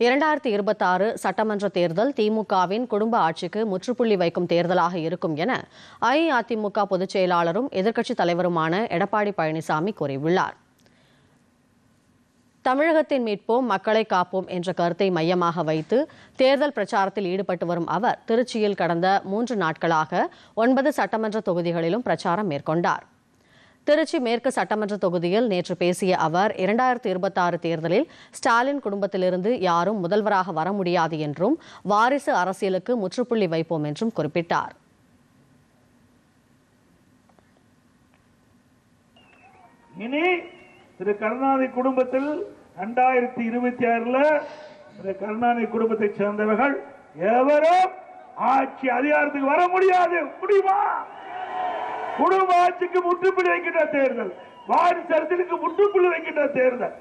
இரண்டாயிரத்தி இருபத்தாறு சட்டமன்ற தேர்தல் திமுகவின் குடும்ப ஆட்சிக்கு முற்றுப்புள்ளி வைக்கும் தேர்தலாக இருக்கும் என அஇஅதிமுக பொதுச் செயலாளரும் எதிர்க்கட்சித் தலைவருமான எடப்பாடி பழனிசாமி கூறியுள்ளார். தமிழகத்தின் மீட்போம் மக்களை காப்போம் என்ற கருத்தை மையமாக வைத்து தேர்தல் பிரச்சாரத்தில் ஈடுபட்டு வரும் அவர் திருச்சியில் கடந்த மூன்று நாட்களாக ஒன்பது சட்டமன்ற தொகுதிகளிலும் பிரச்சாரம் மேற்கொண்டார். திருச்சி மேற்கு சட்டமன்ற தொகுதியில் நேற்று பேசிய அவர் இரண்டாயிரத்தி இருபத்தாறு தேர்தலில் ஸ்டாலின் குடும்பத்திலிருந்து யாரும் முதல்வராக வர முடியாது என்றும் வாரிசு அரசியலுக்கு முற்றுப்புள்ளி வைப்போம் என்றும் குறிப்பிட்டார். இனி திரு கருணாநிதி குடும்பத்தில் இரண்டாயிரத்தி இருபத்தி ஆறுல திரு கருணாநிதி குடும்பத்தை சேர்ந்தவர்கள் எவரும் ஆட்சி அதிகாரத்துக்கு வர முடியாது. முடியுமா? குடும்ப ஆட்சிக்கு முற்றுப்புள்ளி வைக்கின்ற தேர்தல். வாரிசு அரசியலுக்கு முற்றுப்புள்ளி வைக்கின்ற தேர்தல்.